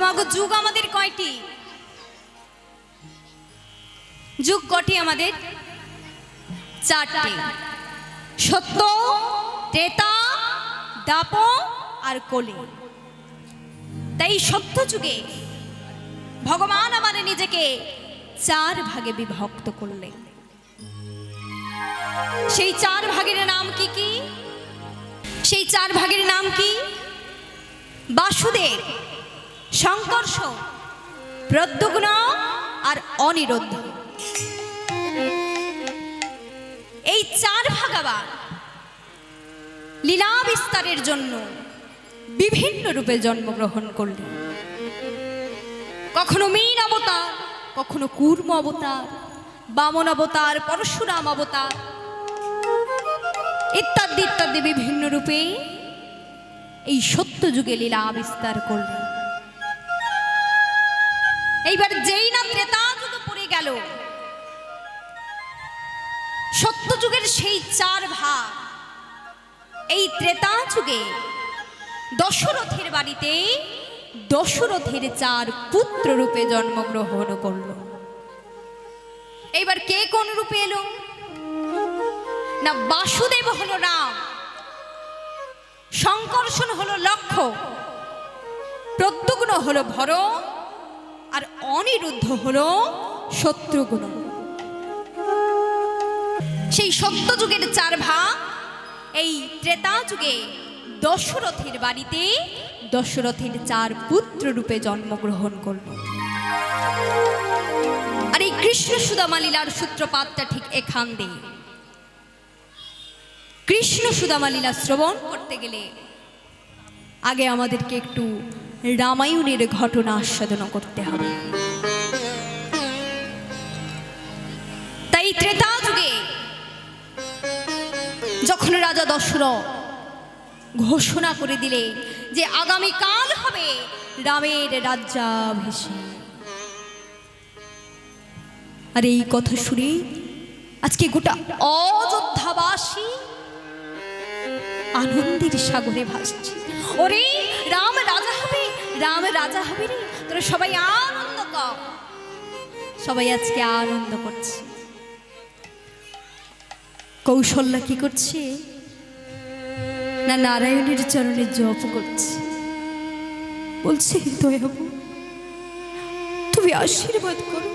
মাগো যুগ আমাদের কয়টি? যুগ কটি আমাদের? চারটি। সত্য, ত্রেতা দাপ আর কলি। তাই সত্য যুগে ভগবান আমাদের নিজেকে চার ভাগে বিভক্ত করলেন। সেই চার ভাগের নাম কি কি? সেই চার ভাগের নাম কি? বাসুদেব। সংকর্ষ প্রদ্যুগ্ন আর অনিরুদ্ধ। এই চার ভাগাবার লীলা বিস্তারের জন্য বিভিন্ন রূপে জন্মগ্রহণ করলেন কখনো মীন অবতার, কখনো কুর্ম অবতার, বামন অবতার, পরশুরাম অবতার ইত্যাদি ইত্যাদি বিভিন্ন রূপে এই সত্য যুগে লীলা বিস্তার করলেন এইবার যেই না ত্রেতা যুগে পড়ে গেল, সত্য যুগের সেই চার ভাগ, এই ত্রেতা যুগে দশরথের বাড়িতে দশরথের চার পুত্র রূপে জন্মগ্রহণ করল। এইবার কে কোন রূপে এলো? না, বাসুদেব হলো রাম সংকর্ষণ হলো লক্ষ্য, প্রত্যুগ্ন হলো ভর আর অনিরুদ্ধ হল শত্রুঘ্ন সেই সত্য যুগের চার ভাগ, এই ত্রেতা যুগে দশরথের বাড়িতে দশরথের চার পুত্র রূপে জন্মগ্রহণ করল। আর এই কৃষ্ণ সুদামা লীলার সূত্রপাতটা ঠিক এখান দিয়ে। কৃষ্ণ সুদামা লীলা শ্রবণ করতে গেলে আগে আমাদেরকে একটু রামায়ণের ঘটনা আস্বাদন করতে হবে। তাই ত্রেতা যুগে যখন রাজা দশরথ ঘোষণা করে দিলে যে আগামী কাল হবে রামের রাজ্যাভিষেক। আর এই কথা শুনে আজকে গোটা অযোধ্যাবাসী আনন্দের সাগরে ভাসছে। ওরে রাম রাজা হবে রাম রাজা হবে রে? তোরা সবাই আনন্দ কর। সবাই আজকে আনন্দ করছে। কৌশল্যা কি করছে? না নারায়ণের চরণে জপ করছে। বলছে দয়াবু তুমি আশীর্বাদ করো।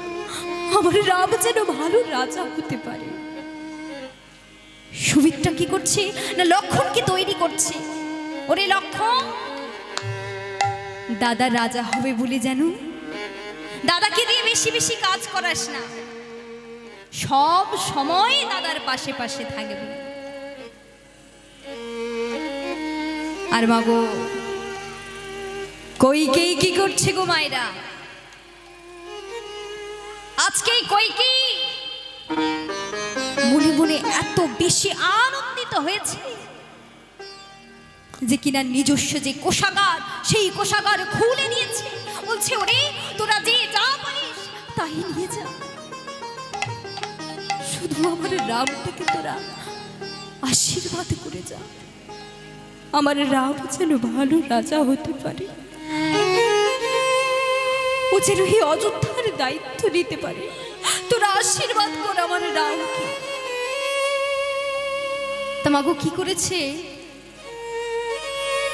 আমার রাম যেন ভালো রাজা হতে পারে। সুবিধটা কি করছে? না লক্ষণ লক্ষণকে তৈরি করছে? ওরে লক্ষণ দাদা রাজা হবে বলে জানো দাদাকে দিয়ে বেশি বেশি কাজ করাস না। সব সময় দাদার পাশে পাশে থাকবে। আর মাগো কইকেই কি করছে গো মায়েরা? আজকেই কইকি মনে মনে এত বেশি আনন্দিত হয়েছে। যে কিনা নিজস্ব যে কোষাগার, সেই কোষাগার খুলে নিয়েছে। বলছে, ওরে, তোরা যে যা পারিস, তাই নিয়ে যা। শুধু আমার রামটাকে তোরা আশীর্বাদ করে যা। আমার রাম যেন ভালো রাজা হতে পারে। ও যেন এই অযোধ্যার দায়িত্ব নিতে পারে। তোরা আশীর্বাদ কর আমার রামকে। তোমাগো কি করেছে?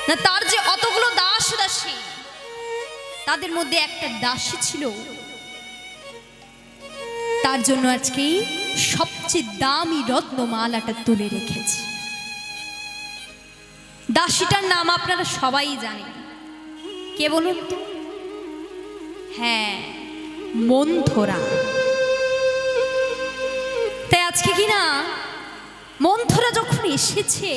না, তার যে অতগুলো দাস দাসী তাদের মধ্যে একটা দাসী ছিল। তার জন্য আজকে সবচেয়ে দামি রত্নমালাটা তুলে রেখেছে। দাসীটার নাম আপনারা সবাই জানেন। কে বলুন তো? হ্যাঁ মন্থরা। তাই আজকে কি না, মন্থরা যখন এসেছে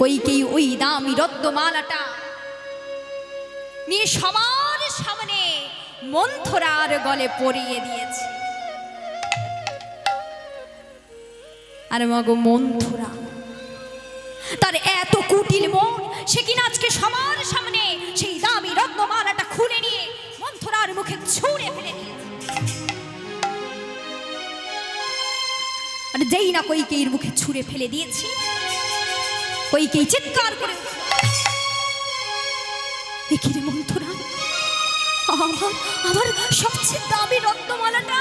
কইকেই ওই দামি রত্নমালাটা। নিয়ে সবার সামনে মন্থরার গলে পরিয়ে দিয়েছে। আর মগ মন্থরা। তার এত কুটিল মন, সে কিনা আজকে সবার সামনে সেই দামি রত্নমালাটা খুলে নিয়ে মন্থরার মুখে ছুঁড়ে ফেলে দিয়েছে। আর যেই না কইকেইর মুখে ছুঁড়ে ফেলে দিয়েছি কইকেই চিৎকার করে। একিরে মন্থরা আমার আমার সবচেয়ে দামি রত্নমালাটা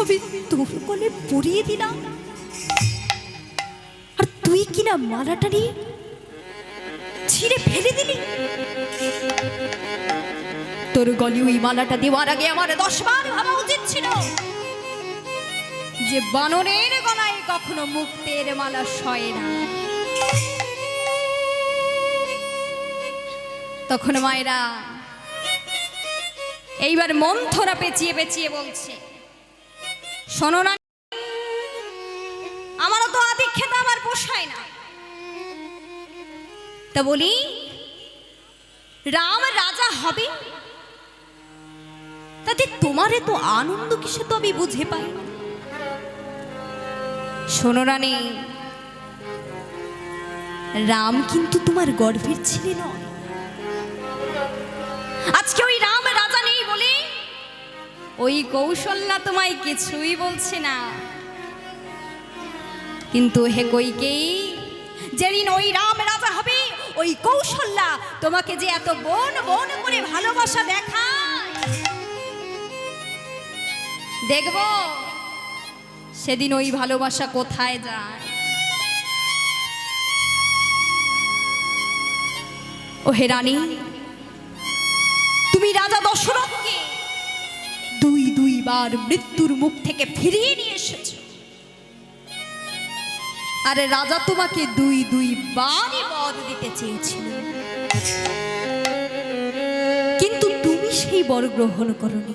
আমি তোর কোলে পরিয়ে দিলাম। আর তুই কিনা মালাটা নিয়ে ছিঁড়ে ফেলে দিলি? তোর গলি ওই মালাটা দেওয়ার আগে আমার দশবার ভাবা উচিত ছিল যে বানরের গলায় কখনো মুক্তের মালা সয় না। তখন মায়েরা এইবার মন্থরা পেঁচিয়ে পেঁচিয়ে বলছে, শোনো না, আমারও তো আদিক্ষেতা আমার পোষায় না। তা বলি, রাম রাজা হবে? তাতে তোমার এত আনন্দ কিসে তো আমি বুঝে পাই। শোনো রানী, রাম কিন্তু তোমার গর্ভের ছেলে নয়। আজকে ওই রাম রাজা নেই বলে? ওই কৌশল্যা তোমায় কিছুই বলছে না। কিন্তু হে কইকেই যেদিন ওই রাম রাজা হবে, ওই কৌশল্যা তোমাকে যে এত বন বন করে ভালোবাসা দেখায়। দেখব সেদিন ওই ভালোবাসা কোথায় যায়। ও হে রানী তুমি রাজা দশরথকে দুই দুইবার মৃত্যুর মুখ থেকে ফিরিয়ে নিয়ে এসেছ। আরে রাজা তোমাকে দুই দুই বারই বর দিতে চেয়েছিল। কিন্তু তুমি সেই বর গ্রহণ করনি।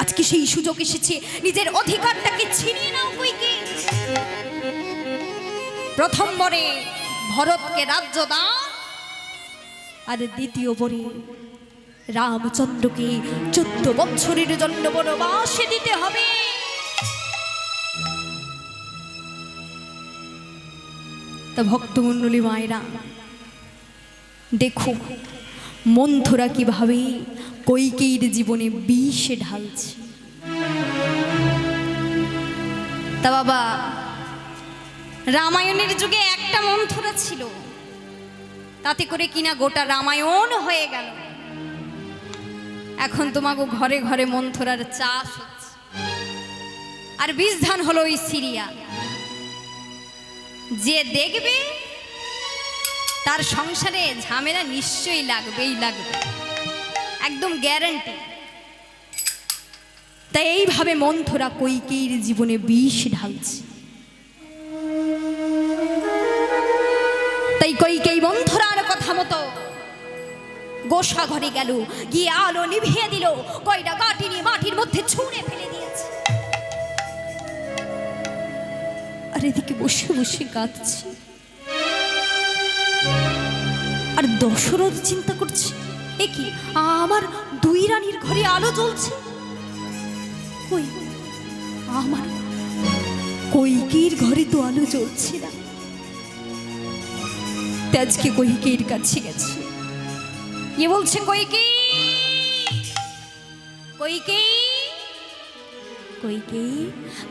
আজকে সেই সুযোগ এসেছে, নিজের অধিকারটাকে ছিনিয়ে নাও কইকে। প্রথম বরে ভরতকে রাজ্য দান আর দ্বিতীয় বরে রামচন্দ্রকে চোদ্দ বছরের জন্য বনবাসে দিতে হবে। তা ভক্তমণ্ডলী মায়েরা, দেখো, মন্থরা কীভাবে কৈকেয়ীর জীবনে বিষে ঢালছে। তা বাবা, রামায়ণের যুগে একটা মন্থরা ছিল। তাতে করে কিনা গোটা রামায়ণ হয়ে গেল। এখন তোমাকে ঘরে ঘরে মন্থরার চাষ হচ্ছে। আর বীজ ধান হলো ওই সিরিয়া। যে দেখবে, তার সংসারে ঝামেলা নিশ্চয়ই লাগবেই লাগবে। একদম গ্যারান্টি তাই এইভাবে মন্থরা কৈকেয়ীর জীবনে বিষ ঢালছে। তাই কৈকেয়ী মন্থরার কথা মতো গোসা ঘরে গেল, গিয়ে আলো নিভিয়ে দিল, কয়টা কাটি নিয়ে মাটির মধ্যে ছুঁড়ে ফেলে দিয়েছে। আর এদিকে বসে বসে কাঁদছি। আর দশরথ চিন্তা করছে, এ কি, আমার দুই রানীর ঘরে আলো জ্বলছে? কই, আমার কৈকের ঘরে তো আলো জ্বলছে না। তা আজকে কৈকের কাছে গেছে। এ বলছে কৈকে কৈকে কৈকে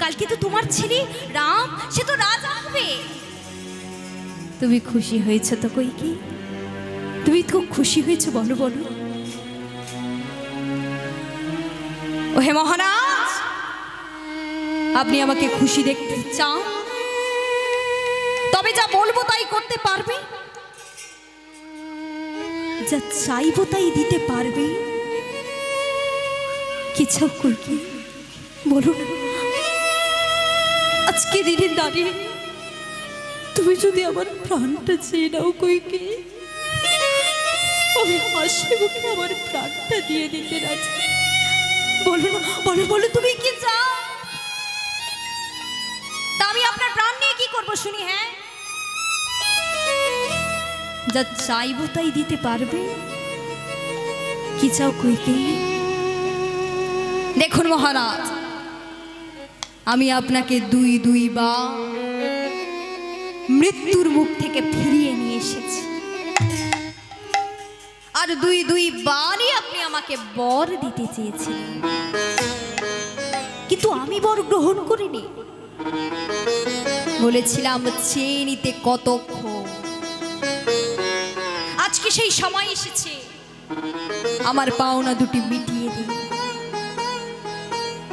কালকে তো তোমার ছেলে রাম, সে তো রাজা হবে। তুমি খুশি হয়েছে তো কৈকে তুমি খুব খুশি হয়েছে, বলো বলো। ও হে মহারাজ, আপনি আমাকে খুশি দেখতে চান? তবে যা বলব তাই করতে পারবে? যা চাইব তাই দিতে পারবে। কি চাও কইকে বলো না। আজকে দিনে দাঁড়িয়ে তুমি যদি আমার প্রাণটা চেয়ে নাও কইকে আমি হাসি মুখে আমার প্রাণটা দিয়ে দিতে রাজি। বলো না, বলো বলো, তুমি কি চাও? তা আমি আপনার প্রাণ নিয়ে কি করব শুনি হ্যাঁ? যা চাইব তাই দিতে পারবে? কি চাও কইকে দেখুন মহারাজ, আমি আপনাকে দুই দুই বা মৃত্যুর মুখ থেকে ফিরিয়ে নিয়ে এসেছি। আর দুই দুই বারই আপনি আমাকে বর দিতে চেয়েছিলেন। কিন্তু আমি বর গ্রহণ করিনি। বলেছিলাম, চেয়ে নিতে কতক্ষণ? আজকে সেই সময় এসেছে। আমার পাওনা দুটি মিটিয়ে দিই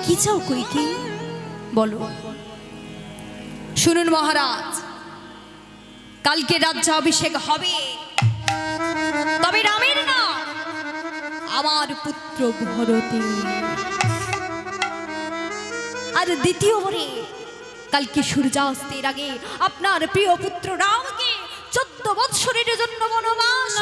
কি চাও কই কি বলো। শুনুন মহারাজ, কালকে রাজ্যাভিষেক হবে। তবে রামের না, আমার পুত্র ভরতে। আর দ্বিতীয়বারে কালকে সূর্যাস্তের আগে আপনার প্রিয় পুত্র রামকে চোদ্দ বৎসরের জন্য বনবাস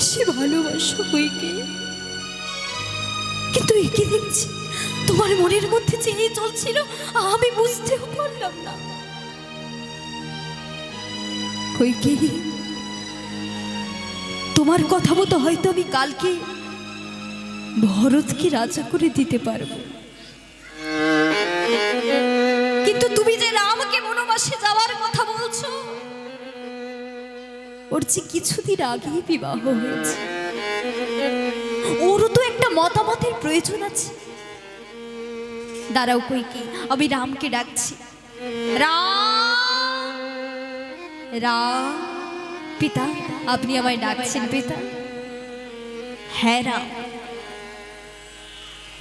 বেশি ভালোবাসো বইকে কিন্তু একে দেখছি? তোমার মনের মধ্যে চেয়ে চলছিল, আমি বুঝতেও পারলাম না। কই কি তোমার কথা মতো হয়তো আমি কালকে ভরতকে রাজা করে দিতে পারব। কিন্তু তুমি যে রামকে বনবাসে যাওয়ার কথা বলছো ওর যে কিছুদিন আগেই বিবাহ হয়েছে। ওরও তো একটা মতামতের প্রয়োজন আছে। দাঁড়াও কই কি, আমি রামকে ডাকছি। পিতা, আপনি আমায় ডাকছেন পিতা? হ্যাঁ রাম।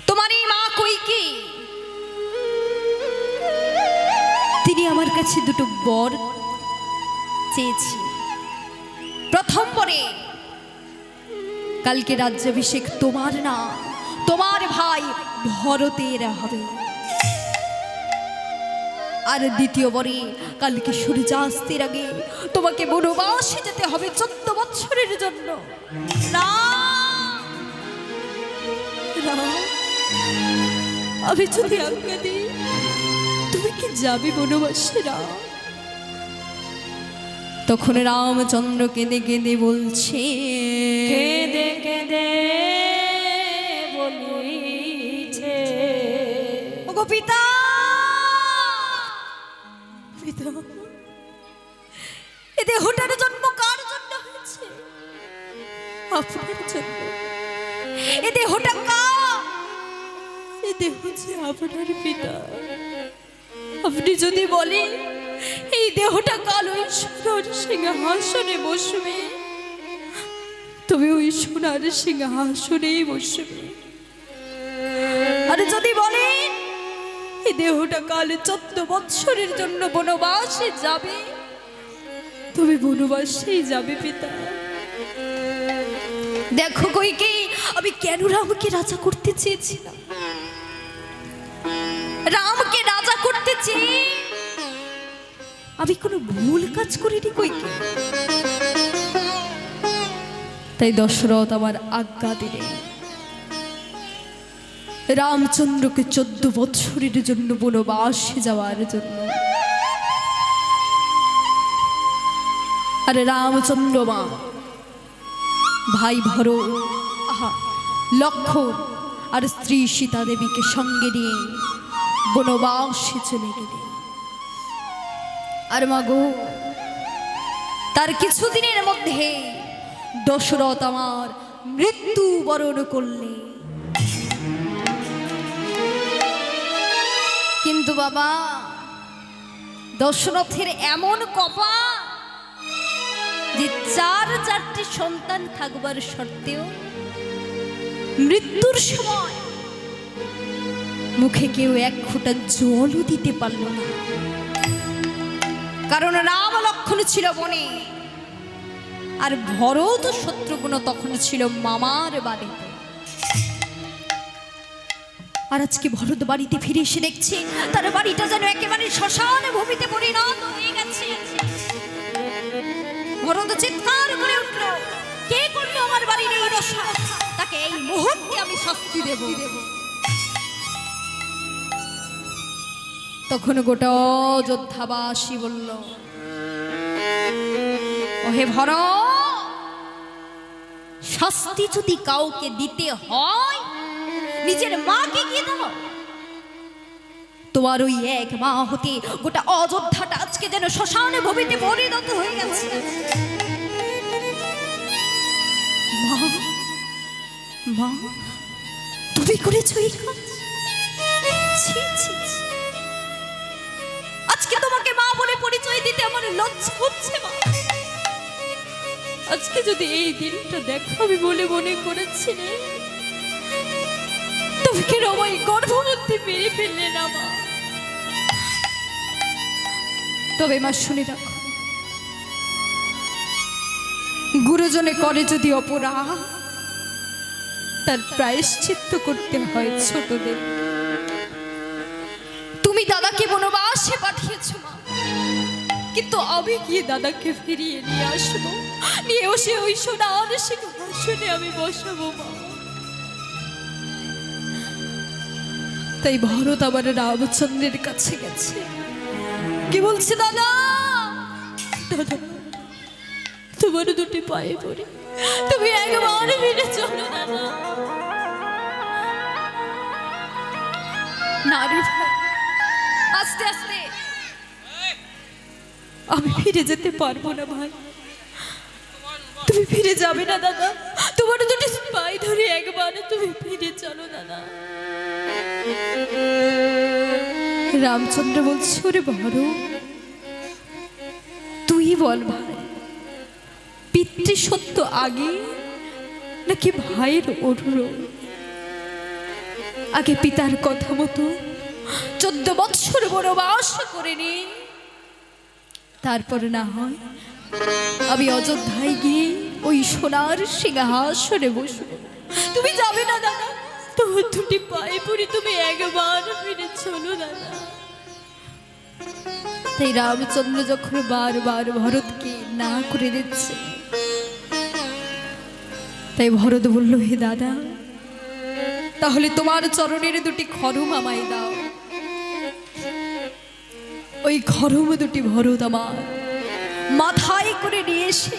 তোমার এই মা কই কি? তিনি আমার কাছে দুটো বর চেয়েছি প্রথম পরে কালকে রাজ্যাভিষেক তোমার না, তোমার ভাই ভরতের হবে। আর দ্বিতীয় বরে কালকে সূর্যাস্তের আগে তোমাকে বনবাসে যেতে হবে চোদ্দ বছরের জন্য। না। আমি যদি আজ্ঞা দিই, তুমি কি যাবে বনবাসে? রাম তখন রামচন্দ্র কেঁদে কেঁদে বলছে কেঁদে কেঁদে বলিছে ওগো পিতা! পিতা। এ দেহটার জন্ম কার জন্য হয়েছে? আপনার জন্য। এ দেহটা কার? এ দেহ যে আপনার পিতা। আপনি যদি বলেন এই দেহটা কাল ওই সোনার সিংহাসনে বসবে। তবে ওই সোনার সিংহাসনেই বসবে। আর যদি বলেন এই দেহটা কাল চোদ্দ বৎসরের জন্য বনবাসে যাবে, তুমি বনবাসেই যাবে পিতা। দেখো কই কি, আমি কেন রামকে রাজা করতে চেয়েছিলাম? রামকে রাজা করতে চেয়ে আমি কোনো ভুল কাজ করিনি কই তাই দশরথ আমার আজ্ঞা দিলেন। রামচন্দ্রকে চোদ্দ বৎসরের জন্য বনবাসে যাওয়ার জন্য। আরে রামচন্দ্র মা, ভাই ভরো, আহা লক্ষণ আর স্ত্রী সীতা দেবীকে সঙ্গে নিয়ে বনবাসে চলে গেলে আর মাগো, তার কিছুদিনের মধ্যে দশরথ আমার মৃত্যু বরণ করলে। কিন্তু বাবা, দশরথের এমন কপা যে চার চারটি সন্তান থাকবার সত্ত্বেও মৃত্যুর সময় মুখে কেউ এক ফোঁটা জলও দিতে পারল না। কারণ রাম লক্ষণ ছিল বনে। আর ভরত শত্রুগুণ তখন ছিল মামার বাড়িতে। আর আজকে ভরত বাড়িতে ফিরে এসে দেখছে, তার বাড়িটা যেন একেবারে শ্মশান ভূমিতে পরিণত হয়ে গেছে। ভরত চিৎকার করে উঠল, কে করল আমার বাড়ির এই দশা? তাকে এই মুহূর্তে আমি শাস্তি দেব। তখন গোটা যোদ্ধাবাসী বলল ওহে ভর শাস্তি যদি কাউকে দিতে হয় নিজের মাকে গিয়ে দাও। তোমার ওই এক মা হতে গোটা অযোধ্যাটা আজকে যেন শ্মশানে ভূমিতে পরিণত হয়ে গেছে। মা তুমি করেছ এই কাজ? ছি, ছি, পরিচয় দিতে আমার লজ্জা হচ্ছে মা। আজকে যদি এই দিনটা দেখো, আমি বলে মনে করেছিলে তুমি গর্ভবতী মেরে ফেললে না মা? তবে মা, শুনে রাখো, গুরুজনে করে যদি অপরাধ, তার প্রায়শ্চিত্ত করতে হয় ছোটদের। তুমি দাদাকে কিন্তু আমি গিয়ে দাদাকে ফিরিয়ে নিয়ে আসব। নিয়ে এসে ওই সোনার সিংহাসনে আমি বসাবো তাই ভরত আমার রামচন্দ্রের কাছে গেছে। কি বলছে, দাদা? দাদা, তোমার দুটি পায়ে পড়ে। তুমি একবার ফিরে চলো, দাদা। আস্তে আস্তে। আমি ফিরে যেতে পারব না, ভাই। তুমি ফিরে যাবে না, দাদা। তোমার দুটি পায়ে ধরে একবার তুমি ফিরে চলো, দাদা। রামচন্দ্র বলছে, ওরে বড় তুই বল, ভাই, পিতৃ সত্য আগে নাকি ভাইয়ের অনুরোধ? আগে পিতার কথা মতো চোদ্দ বৎসর বনবাস করে নে তারপর না হয় আমি অযোধ্যায় গিয়ে ওই সোনার সিংহাসনে বসবো। তুমি যাবে না, দাদা। তোমার দুটি পায়ে পড়ি তুমি একবার ফিরে চলো, দাদা। তাই রামচন্দ্র যখন বারবার ভরতকে না করে দিচ্ছে, তাই ভরত বলল, হে দাদা, তাহলে তোমার চরণের দুটি খরম আমায় দাও। ওই খরম দুটি ভরত আমার। মাথায় করে নিয়ে এসে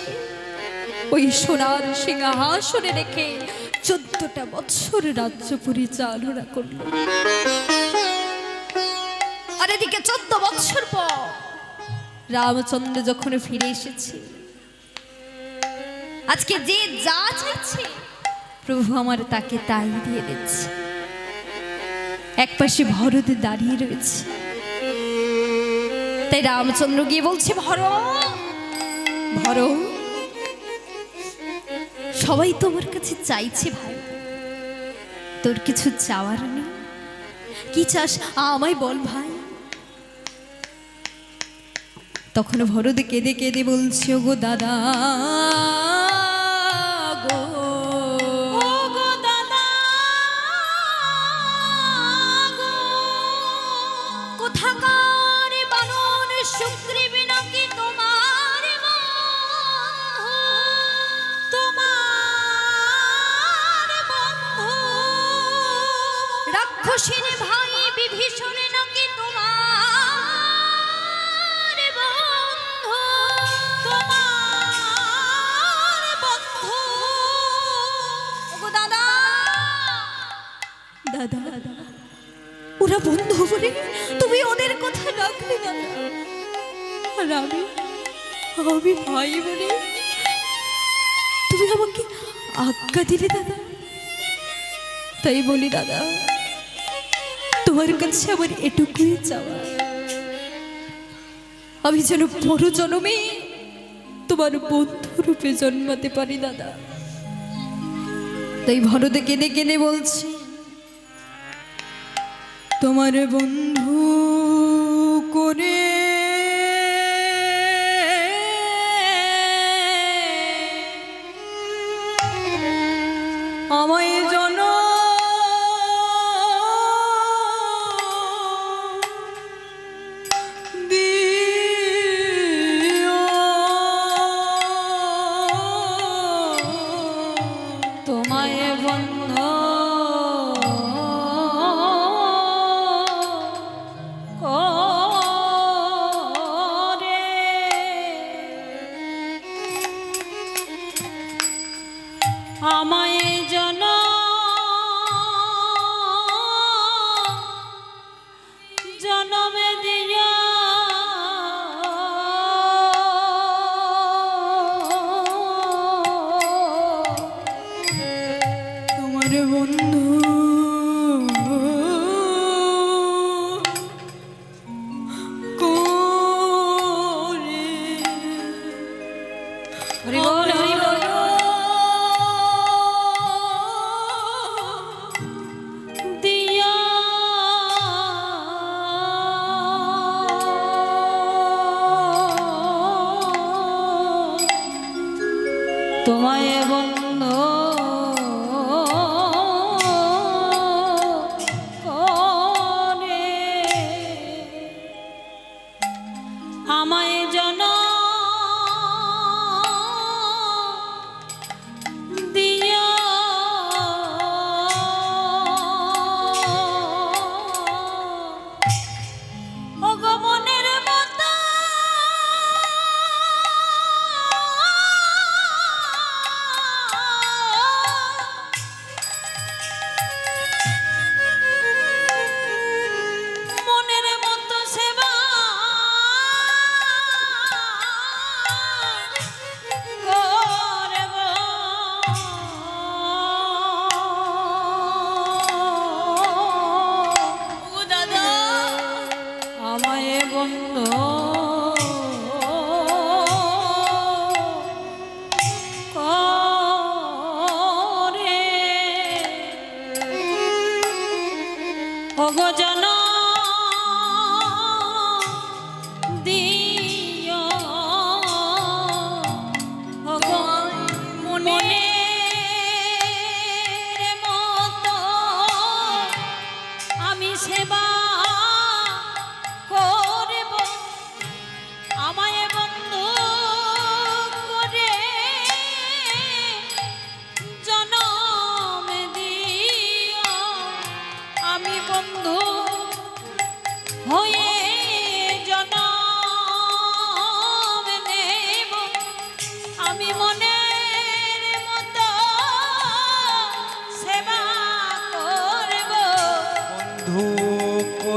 ওই সোনার সিংহাসনে রেখে চোদ্দটা বৎসর রাজ্য পরিচালনা করল। আর এদিকে চোদ্দ বছর পর রামচন্দ্র যখন ফিরে এসেছে, আজকে যে যা চাইছে প্রভু আমার তাকে তাই দিয়ে দিচ্ছে। এক পাশে ভরত দাঁড়িয়ে রয়েছে। তাই রামচন্দ্র গিয়ে বলছে, ভর ভর। সবাই তোমার কাছে চাইছে ভাই। তোর কিছু চাওয়ার নেই। কি চাস? আমায় বল ভাই। তখন ভরদ কেঁদে কেঁদে বলছে "ও গো দাদা দাদা, ওরা বন্ধু বলে তুমি ওদের কথা রাখলে আর আমি আমি ভাই বলে তুমি আমাকে আজ্ঞা দিলে দাদা। তাই বলি দাদা, তোমার কাছে আমার এটুকুই চাওয়া। আমি যেন বড় জন্মে তোমার বন্ধু রূপে জন্মাতে পারি দাদা। তাই ভরতে কেনে কেনে বলছি তোমার বন্ধু করে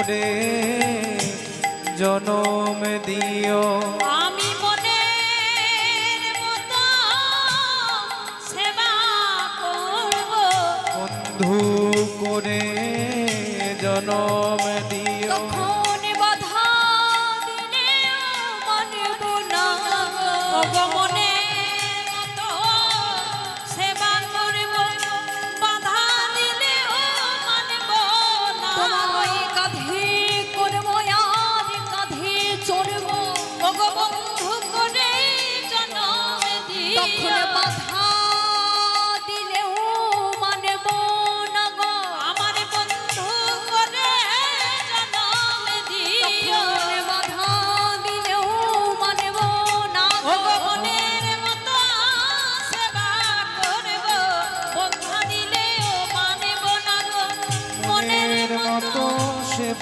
মনে জনম দিও। আমি মনে সেবা করব। বন্ধু করে জনম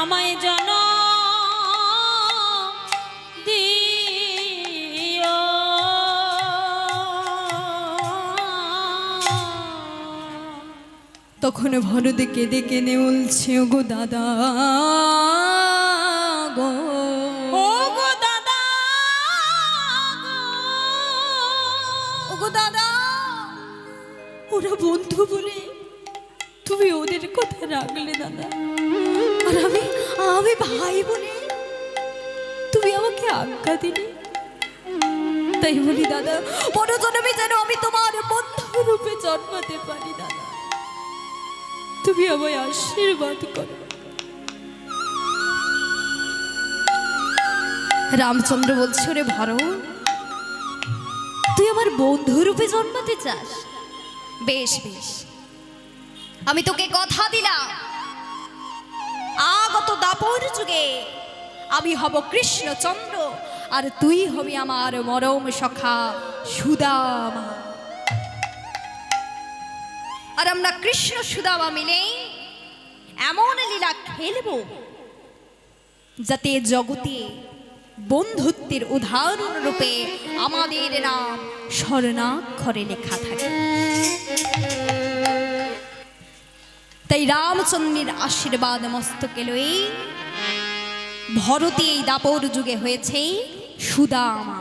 আমায় জন তখন ভরদে কেঁদে কেঁদে উলছে গো। দাদা গো। দাদা। ওরা বন্ধু বলে তুমি ওদের কথা রাখলে দাদা। আর আমি আমি ভাই বলে তুমি আমাকে আজ্ঞা দিলে। তাই বলি, দাদা বড় জন্মে যেন আমি তোমার বন্ধু রূপে জন্মাতে পারি, দাদা। তুমি আমায় আশীর্বাদ করো। রামচন্দ্র বলছে রে ভরত, তুই আমার বন্ধু রূপে জন্মাতে চাস? বেশ বেশ। আমি তোকে কথা দিলাম। আগত দাপর যুগে আমি হব কৃষ্ণচন্দ্র আর তুই হবি আমার মরম সখা সুদামা। আর আমরা কৃষ্ণ সুদামা মিলে এমন লীলা খেলব যাতে জগতে বন্ধুত্বের উদাহরণ রূপে আমাদের নাম স্বর্ণাক্ষরে লেখা থাকে। তাই রামচন্দ্রের আশীর্বাদ মস্তকে লয়ে ভরতী এই দাপর যুগে হয়েছে সুদামা।